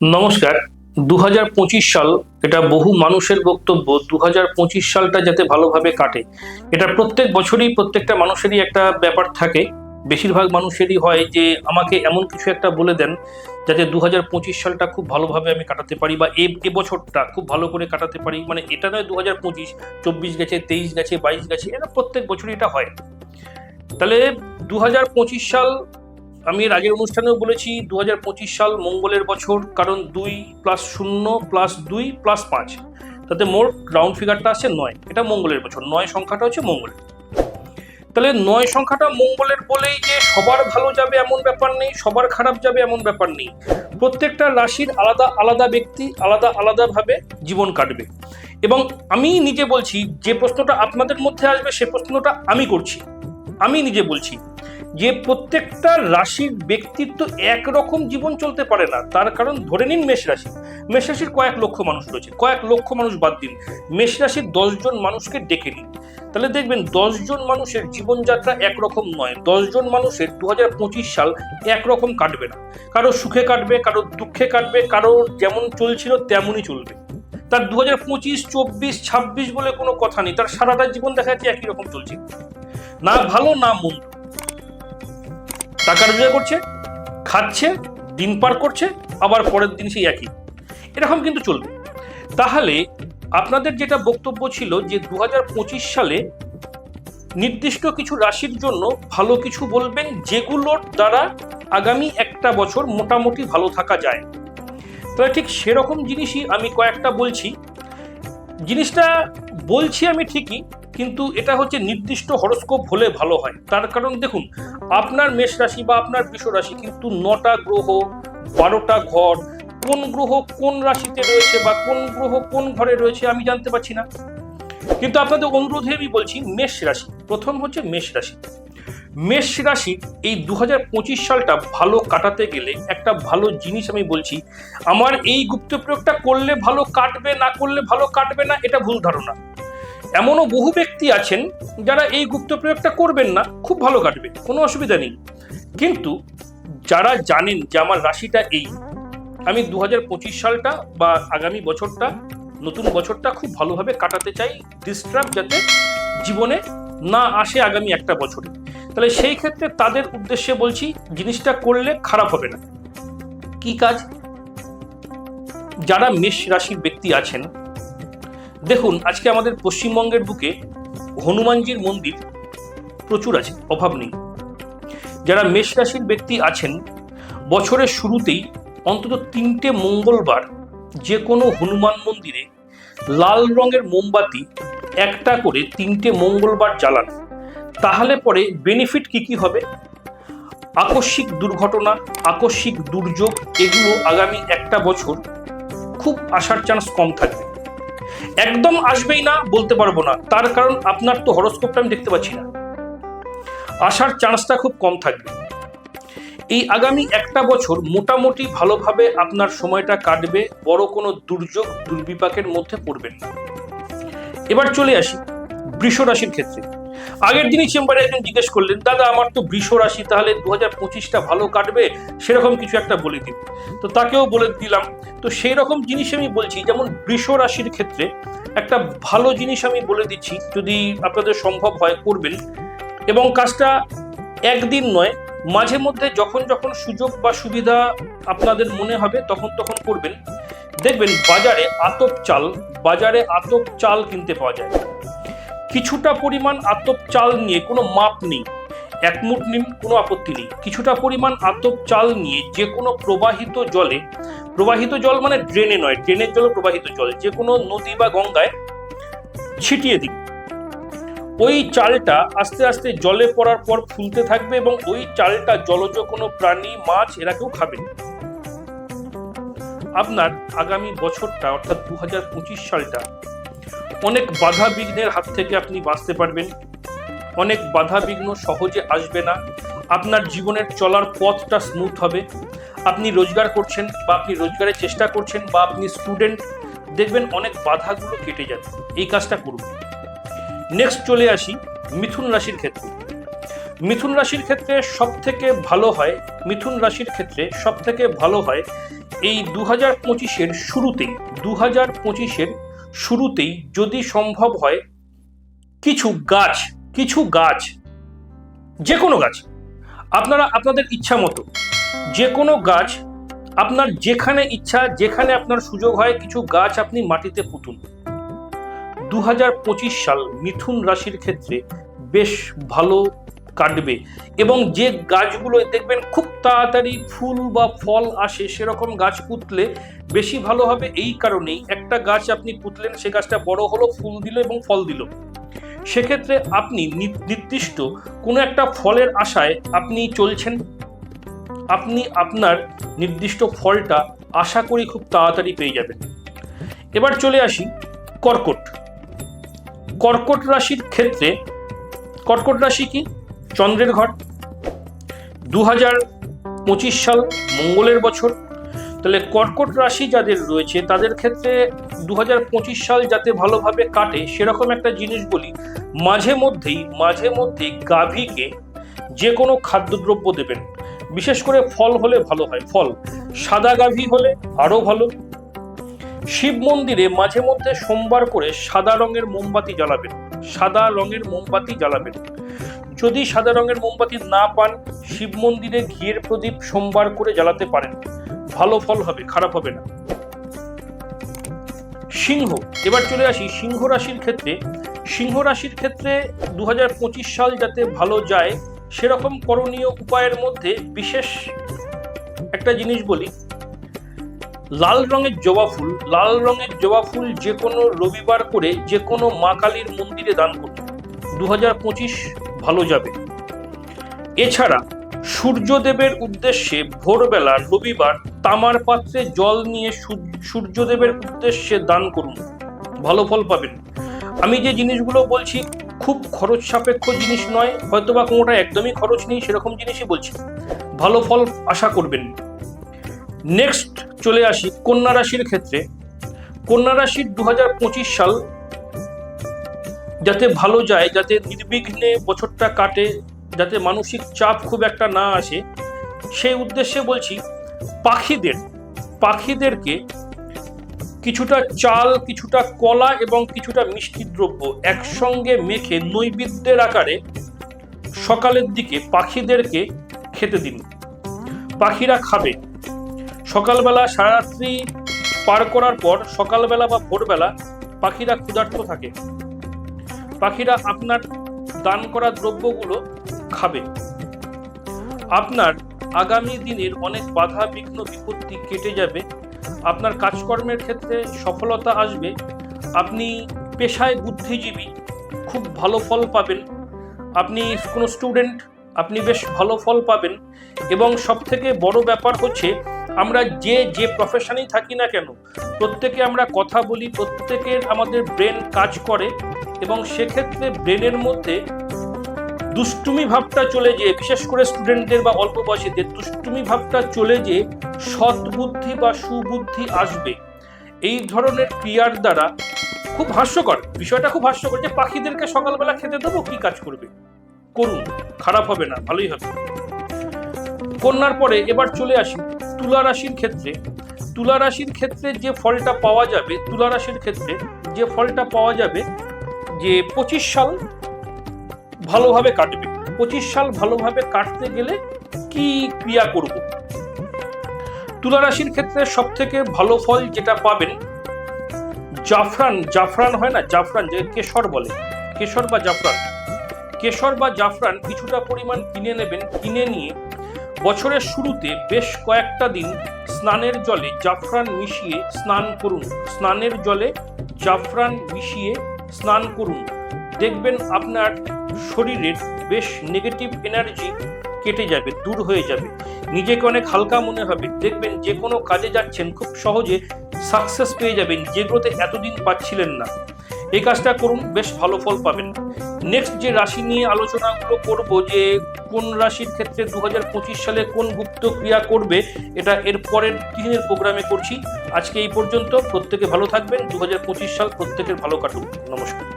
নমস্কার। দু হাজার পঁচিশ সাল এটা বহু মানুষের বক্তব্য দু হাজার পঁচিশ সালটা যাতে ভালোভাবে কাটে। এটা প্রত্যেক বছরই প্রত্যেকটা মানুষেরই একটা ব্যাপার থাকে। বেশিরভাগ মানুষেরই হয় যে, আমাকে এমন কিছু একটা বলে দেন যাতে দু হাজার পঁচিশ সালটা খুব ভালোভাবে আমি কাটাতে পারি বা এ এ বছরটা খুব ভালো করে কাটাতে পারি। মানে এটা নয় দু হাজার পঁচিশ, চব্বিশ গেছে, তেইশ গেছে, বাইশ গেছে এটা প্রত্যেক বছরই এটা হয়। তাহলে দু হাজার পঁচিশ সাল আমি এর আগের অনুষ্ঠানেও বলেছি দু হাজার পঁচিশ সাল মঙ্গলের বছর, কারণ দুই প্লাস শূন্য প্লাস দুই প্লাস পাঁচ। তাতে মোট রাউন্ড ফিগারটা আছে নয়। এটা মঙ্গলের বছর। নয় সংখ্যাটা হচ্ছে মঙ্গলের। তাহলে নয় সংখ্যাটা মঙ্গলের বলেই যে সবার ভালো যাবে এমন ব্যাপার নেই, সবার খারাপ যাবে এমন ব্যাপার নেই। প্রত্যেকটা রাশির আলাদা আলাদা ব্যক্তি আলাদা আলাদাভাবে জীবন কাটবে। এবং আমি নিজে বলছি, যে প্রশ্নটা আপনাদের মধ্যে আসবে সে প্রশ্নটা আমি করছি। আমি নিজে বলছি। যে প্রত্যেকটা রাশির ব্যক্তিত্ব একরকম জীবন চলতে পারে না, তার কারণ ধরে নিন মেষ রাশি। মেষ রাশির কয়েক লক্ষ মানুষ রয়েছে, কয়েক লক্ষ মানুষ বাদ দিন। মেষ রাশির দশজন মানুষকে ডেকে নিন। তাহলে দেখবেন দশজন মানুষের জীবনযাত্রা একরকম নয় দশজন মানুষের দু হাজার পঁচিশ সাল একরকম কাটবে না। কারও সুখে কাটবে, কারও দুঃখে কাটবে, কারও যেমন চলছিল তেমনই চলবে। তার দু হাজার পঁচিশ, চব্বিশ, ছাব্বিশ বলে কোনো কথা নেই, তার সারাটা জীবন দেখা যাচ্ছে একই রকম চলছে। না ভালো, না মন্দ। টাকা রোজগার করছে, খাচ্ছে, দিন পার করছে, আবার পরের দিন সেই একই। এরকম কিন্তু চলবে। তাহলে আপনাদের যেটা বক্তব্য ছিল যে দু হাজার পঁচিশ সালে নির্দিষ্ট কিছু রাশির জন্য ভালো কিছু বলবেন যেগুলোর দ্বারা আগামী একটা বছর মোটামুটি ভালো থাকা যায়। তবে ঠিক সেরকম জিনিসই আমি কয়েকটা বলছি। জিনিসটা বলছি আমি ঠিকই কিন্তু এটা হচ্ছে নির্দিষ্ট হরস্কোপ হলে ভালো হয়। তার কারণ দেখুন, আপনার মেষ রাশি বা আপনার বৃষ রাশি কিন্তু নটা গ্রহ, বারোটা ঘর, কোন গ্রহ কোন রাশিতে রয়েছে বা কোন গ্রহ কোন ঘরে রয়েছে আমি জানতে পারছি না। কিন্তু আপনাদের অনুরোধে আমি বলছি মেষ রাশি, প্রথম হচ্ছে মেষ রাশি। মেষ রাশি, এই দু হাজার পঁচিশ সালটা ভালো কাটাতে গেলে একটা ভালো জিনিস আমি বলছি, আমার এই গুপ্ত প্রয়োগটা করলে ভালো কাটবে না, করলে ভালো কাটবে না, এটা ভুল ধারণা। এমনও বহু ব্যক্তি আছেন যারা এই গুপ্ত প্রয়োগটা করবেন না, খুব ভালো কাটবে, কোনো অসুবিধা নেই। কিন্তু যারা জানেন যে আমার রাশিটা এই, আমি দু হাজার পঁচিশ সালটা বা আগামী বছরটা, নতুন বছরটা খুব ভালোভাবে কাটাতে চাই ডিস্টার্ব যাতে জীবনে না আসে আগামী একটা বছরে। তাহলে সেই ক্ষেত্রে তাদের উদ্দেশ্যে বলছি, জিনিসটা করলে খারাপ হবে না। কি কাজ? যারা মেষ রাশির ব্যক্তি আছেন দেখুন, আজকে আমাদের পশ্চিমবঙ্গের বুকে হনুমানজির মন্দির প্রচুর আছে, অভাব নেই। যারা মেষ রাশির ব্যক্তি আছেন, বছরের শুরুতেই অন্তত তিনটে মঙ্গলবার যে কোনো হনুমান মন্দিরে লাল রঙের মোমবাতি একটা করে তিনটে মঙ্গলবার জ্বালান। তাহলে পরে বেনিফিট কি কি হবে? আকস্মিক দুর্ঘটনা, আকস্মিক দুর্যোগ, এগুলো আগামী একটা বছর খুব আসার চান্স কম থাকবে। একদম আসবেই না বলতে পারব না। তার কারণ আপনার তো হরস্কোপটা আমি দেখতে পাচ্ছি না। আসার চান্সটা খুব কম থাকবে। এই আগামী একটা বছর মোটামুটি ভালোভাবে আপনার সময়টা কাটবে, বড় কোনো দুর্যোগ, দুর্বিপাকের মধ্যে পড়বেন না। এবার চলে আসি বৃষ রাশির ক্ষেত্রে। আগের দিনই চেম্বারে একজন জিজ্ঞেস করলেন, দাদা, আমার তো বৃষ রাশি, তাহলে দু হাজার পঁচিশটা ভালো কাটবে? সেরকম কিছু একটা বলে দিন। তো তাকেও বলে দিলাম। তো সেই রকম জিনিস আমি বলছি, যেমন বৃষ রাশির ক্ষেত্রে একটা ভালো জিনিস আমি বলে দিচ্ছি, যদি আপনাদের সম্ভব হয় করবেন। এবং কাজটা একদিন নয়, মাঝে মধ্যে যখন যখন সুযোগ বা সুবিধা আপনাদের মনে হবে, তখন তখন করবেন। দেখবেন বাজারে আতপ চাল, বাজারে আতপ চাল কিনতে পাওয়া যায়। কিছুটা পরিমাণ আতপ চাল নিয়ে কোনো মাপ নেই এক নিন কোনো আপত্তি নেই। কিছুটা পরিমাণ আতপ চাল নিয়ে যে কোনো প্রবাহিত জলে, প্রবাহিত জল মানে ড্রেনে নয় ড্রেনের জল প্রবাহিত জল, যে কোনো নদী বা গঙ্গায় ছিটিয়ে দিন। ওই চালটা আস্তে আস্তে জলে পড়ার পর ফুলতে থাকবে এবং ওই চালটা জলজ কোনো প্রাণী, মাছ এরা কেউ খাবে আপনার আগামী বছরটা, অর্থাৎ দু হাজার পঁচিশ সালটা অনেক বাধা বিঘ্নের হাত থেকে আপনি বাঁচতে পারবেন। অনেক বাধা বিঘ্ন সহজে আসবে না। আপনার জীবনের চলার পথটা স্মুথ হবে। আপনি রোজগার করছেন বা আপনি রোজগারের চেষ্টা করছেন বা আপনি স্টুডেন্ট দেখবেন অনেক বাধাগুলো কেটে যাবে। এই কাজটা করুন। নেক্সট চলে আসি মিথুন রাশির ক্ষেত্রে। মিথুন রাশির ক্ষেত্রে সব থেকে ভালো হয়, মিথুন রাশির ক্ষেত্রে সব থেকে ভালো হয় এই দু হাজার পঁচিশের শুরুতেই। দু হাজার পঁচিশের শুরুতেই যদি সম্ভব হয়, কিছু গাছ কিছু গাছ যে কোনো গাছ, আপনারা আপনাদের ইচ্ছা মতো যে কোনো গাছ আপনার যেখানে ইচ্ছা, যেখানে আপনার সুযোগ হয়, কিছু গাছ আপনি মাটিতে পুঁতুন। দু সাল মিথুন রাশির ক্ষেত্রে বেশ ভালো কাটবে। এবং যে গাছগুলো দেখবেন খুব তাড়াতাড়ি ফুল বা ফল আসে, সেরকম গাছ পুতলে বেশি ভালো হবে এই কারণেই একটা গাছ আপনি পুতলেন, সে গাছটা বড় হলো, ফুল দিল এবং ফল দিল। সেক্ষেত্রে আপনি নির্দিষ্ট কোনো একটা ফলের আশায় আপনি চলছেন। আপনি আপনার নির্দিষ্ট ফলটা আশা করি খুব তাড়াতাড়ি পেয়ে যাবেন। এবার চলে আসি কর্কট। কর্কট রাশির ক্ষেত্রে, কর্কট রাশি কি? চন্দ্রের ঘর। দু হাজার পঁচিশ সাল, মঙ্গলের বছর। তাহলে কর্কট রাশি যাদের রয়েছে, তাদের ক্ষেত্রে দু হাজার পঁচিশ সাল যাতে ভালোভাবে কাটে, সেরকম একটা জিনিস বলি, মাঝে মধ্যেই মাঝে মধ্যেই গাভীকে যে কোনো খাদ্যদ্রব্য দেবেন। বিশেষ করে ফল হলে ভালো হয়। ফল, সাদা গাভী হলে আরও ভালো। শিব মন্দিরে মাঝে মধ্যে সোমবার করে সাদা রঙের মোমবাতি জ্বালাবেন। সাদা রঙের মোমবাতি জ্বালাবেন। যদি সাদা রঙের মোমবাতি না পান, শিব মন্দিরে ঘিয়ের প্রদীপ সোমবার করে জ্বালাতে পারেন। ভালো ফল হবে, খারাপ হবে না। সিংহ, এবার চলে আসি সিংহ রাশির ক্ষেত্রে। সিংহ রাশির ক্ষেত্রে দু হাজার পঁচিশ সাল যাতে ভালো যায়, সেরকম করণীয় উপায়ের মধ্যে বিশেষ একটা জিনিস বলি। লাল রঙের জবা ফুল, লাল রঙের জবা ফুল যে কোনো রবিবার করে যে কোনো মা কালীর মন্দিরে দান করুন। দু ভালো যাবে। এছাড়া সূর্যদেবের উদ্দেশ্যে ভোরবেলা রবিবার তামার পাত্রে জল নিয়ে সূর্যদেবের উদ্দেশ্যে দান করুন। ভালো ফল পাবেন। আমি যে জিনিসগুলো বলছি, খুব খরচ সাপেক্ষ জিনিস নয়, হয়তোবা কোনোটা একদমই খরচ নেই, সেরকম জিনিসই বলছি। ভালো ফল আশা করবেন। নেক্সট চলে আসি কন্যা রাশির ক্ষেত্রে। কন্যা রাশির দু হাজার পঁচিশ সাল যাতে ভালো যায়, যাতে নির্বিঘ্নে বছরটা কাটে, যাতে মানসিক চাপ খুব একটা না আসে, সেই উদ্দেশ্যে বলছি পাখিদের, পাখিদেরকে কিছুটা চাল, কিছুটা কলা এবং কিছুটা মিষ্টি দ্রব্য একসঙ্গে মেখে নৈবেদ্যের আকারে সকালের দিকে পাখিদেরকে খেতে দিন। পাখিরা খাবে। সকালবেলা সারারাত্রি পার করার পর সকালবেলা বা ভোরবেলা পাখিরা ক্ষুধার্ত থাকে। পাখিরা আপনার দান করা দ্রব্যগুলো খাবে। আপনার আগামী দিনের অনেক বাধা, বিঘ্ন, বিপত্তি কেটে যাবে। আপনার কাজকর্মের ক্ষেত্রে সফলতা আসবে। আপনি পেশায় বুদ্ধিজীবী, খুব ভালো ফল পাবেন। আপনি কোনো স্টুডেন্ট, আপনি বেশ ভালো ফল পাবেন। এবং সব থেকে বড় ব্যাপার হচ্ছে আমরা যে যে প্রফেশনেই থাকি না কেন, প্রত্যেকে আমরা কথা বলি, প্রত্যেকের আমাদের ব্রেন কাজ করে এবং সেক্ষেত্রে ব্রেনের মধ্যে দুষ্টুমি ভাবটা চলে যে বিশেষ করে স্টুডেন্টদের বা অল্প বয়সীদের, দুষ্টুমি ভাবটা চলে যে সৎ বুদ্ধি বা সুবুদ্ধি আসবে। এই ধরনের ক্রিয়ার দ্বারা খুব হাস্যকর, বিষয়টা খুব হাস্যকর যে পাখিদেরকে সকালবেলা খেতে দেবো, কি কাজ করবে? করুন, খারাপ হবে না, ভালোই হবে। কন্যার পরে এবার চলে আসি। তুলা রাশির ক্ষেত্রে, তুলা রাশির ক্ষেত্রে যে ফলটা পাওয়া যাবে, তুলা রাশির ক্ষেত্রে যে ফলটা পাওয়া যাবে, যে পঁচিশ সাল ভালোভাবে কাটবে। পঁচিশ সাল ভালোভাবে কাটতে গেলে কি ক্রিয়া করব? তুলা রাশির ক্ষেত্রে সব থেকে ভালো ফল যেটা পাবেন, জাফরান জাফরান হয় না, জাফরান যে কেশর বলে, কেশর বা জাফরান। কেশর বা জাফরান কিছুটা পরিমাণ কিনে নেবেন, কিনে নিয়ে বছরের শুরুতে বেশ কয়েকটা দিন স্নানের জলে জাফরান মিশিয়ে স্নান করুন। স্নানের জলে জাফরান মিশিয়ে স্নান করুন। দেখবেন আপনার শরীরের বেশ নেগেটিভ এনার্জি কেটে যাবে, দূর হয়ে যাবে। নিজেকে অনেক হালকা মনে হবে। দেখবেন যে কোনো কাজে যাচ্ছেন, খুব সহজে সাকসেস পেয়ে যাবেন। যেগুলোতে এতদিন পাচ্ছিলেন না। এই কাজটা করুন, বেশ ভালো ফল পাবেন। নেক্সট যে রাশি নিয়ে আলোচনাগুলো করব যে কোন রাশির ক্ষেত্রে দু হাজার পঁচিশ সালে কোন গুপ্ত ক্রিয়া করবে, এটা এর পরের দিনের প্রোগ্রামে করছি। আজকে এই পর্যন্ত, প্রত্যেকে ভালো থাকবেন। দু হাজার পঁচিশ সাল প্রত্যেকের ভালো কাটুক। নমস্কার।